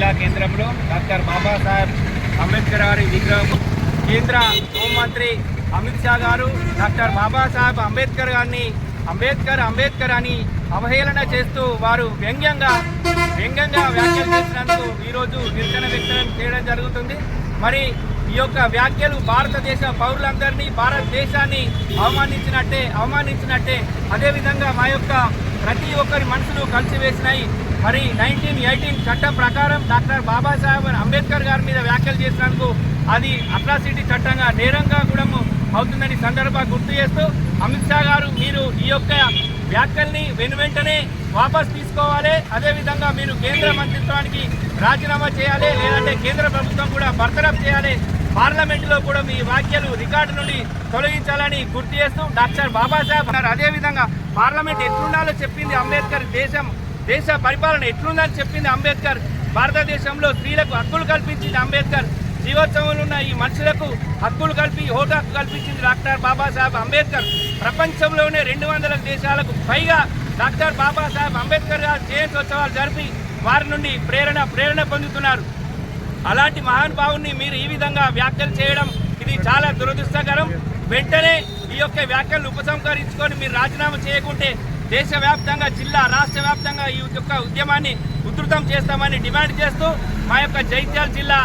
జిల్లా కేంద్రంలో డాక్టర్ బాబాసాహెబ్ అంబేద్కర్ గారి విగ్రహం. కేంద్ర హోంమంత్రి అమిత్ షా గారు డాక్టర్ బాబాసాహెబ్ అంబేద్కర్ గారిని అంబేద్కర్ అంబేద్కర్ అని అవహేళన చేస్తూ వారు వ్యంగ్యంగా వ్యంగ్యంగా వ్యాఖ్యలు చేసినందుకు ఈరోజు నిరసన వ్యక్తం చేయడం జరుగుతుంది. మరి ఈ యొక్క వ్యాఖ్యలు భారతదేశ పౌరులందరినీ భారతదేశాన్ని అవమానించినట్టే అవమానించినట్టే. అదేవిధంగా మా యొక్క ప్రతి ఒక్కరి మనసులు కలిసివేసినాయి. మరి నైన్టీన్ ఎయిటీన్ చట్టం ప్రకారం డాక్టర్ బాబాసాహెబ్ అంబేద్కర్ గారి మీద వ్యాఖ్యలు చేసినందుకు అది అట్రాసిటీ చట్టంగా నేరంగా కూడా అవుతుందని సందర్భంగా గుర్తు చేస్తూ అమిత్ షా గారు మీరు ఈ యొక్క వ్యాఖ్యల్ని వెను వెంటనే వాపస్ తీసుకోవాలి. అదేవిధంగా మీరు కేంద్ర మంత్రిత్వానికి రాజీనామా చేయాలి లేదంటే కేంద్ర ప్రభుత్వం కూడా బర్తరఫ్ చేయాలి. పార్లమెంటులో కూడా మీ వ్యాఖ్యలు రికార్డు నుండి తొలగించాలని గుర్తు చేస్తూ డాక్టర్ బాబాసాహెబ్ అన్నారు. అదేవిధంగా పార్లమెంట్ ఎట్లుండాలో చెప్పింది అంబేద్కర్ దేశం దేశ పరిపాలన ఎట్లుందని చెప్పింది అంబేద్కర్. భారతదేశంలో స్త్రీలకు హక్కులు కల్పించింది అంబేద్కర్. జీవోత్సవంలో ఉన్న ఈ మనుషులకు హక్కులు కల్పి హోదా హక్కు కల్పించింది డాక్టర్ బాబాసాహెబ్ అంబేద్కర్. ప్రపంచంలోనే రెండు వందల దేశాలకు పైగా డాక్టర్ బాబాసాహెబ్ అంబేద్కర్ గారు జయంతి ఉత్సవాలు జరిపి వారి నుండి ప్రేరణ ప్రేరణ పొందుతున్నారు. అలాంటి మహానుభావుని మీరు ఈ విధంగా వ్యాఖ్యలు చేయడం ఇది చాలా దురదృష్టకరం. వెంటనే ఈ యొక్క వ్యాఖ్యలను ఉపసంహరించుకొని మీరు రాజీనామా చేయకుంటే దేశవ్యాప్తంగా జిల్లా రాష్ట్ర వ్యాప్తంగా ఈ యొక్క ఉద్యమాన్ని ఉధృతం చేస్తామని డిమాండ్ చేస్తూ మా యొక్క జైత్యాల జిల్లా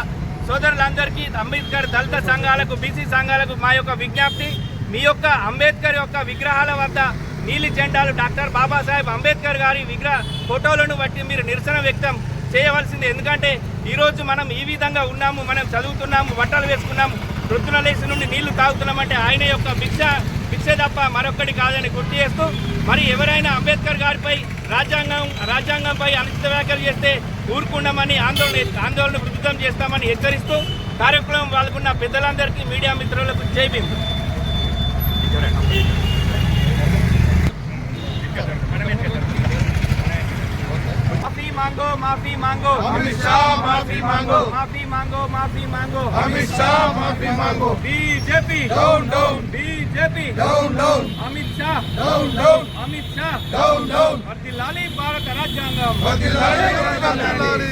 సోదరులందరికీ అంబేద్కర్ దళిత సంఘాలకు బీసీ సంఘాలకు మా యొక్క విజ్ఞప్తి మీ యొక్క అంబేద్కర్ యొక్క విగ్రహాల వద్ద నీలి జెండాలు డాక్టర్ బాబాసాహెబ్ అంబేద్కర్ గారి విగ్రహ ఫోటోలను బట్టి మీరు నిరసన వ్యక్తం చేయవలసింది. ఎందుకంటే ఈరోజు మనం ఈ విధంగా ఉన్నాము మనం చదువుతున్నాము బట్టలు వేసుకున్నాము వృద్ధుల లేసి నుండి నీళ్ళు తాగుతున్నామంటే ఆయన యొక్క భిక్ష భిక్ష తప్ప మరొక్కటి కాదని గుర్తు చేస్తూ మరి ఎవరైనా అంబేద్కర్ గారిపై రాజ్యాంగం రాజ్యాంగంపై అనుచిత వ్యాఖ్యలు చేస్తే ఊరుకుండమని ఆందోళన ఆందోళన వృద్ధితం చేస్తామని హెచ్చరిస్తూ కార్యక్రమం పాల్గొన్న పెద్దలందరికీ మీడియా మిత్రులకు జై माफी मांगो अमित शाह माफी मांगो माफी मांगो माफी मांगो अमित शाह माफी मांगो BJP down down BJP down down Amit Shah down down Amit Shah down down వర్దిల్లాలి భారత రాజ్యాంగం వదిలాలి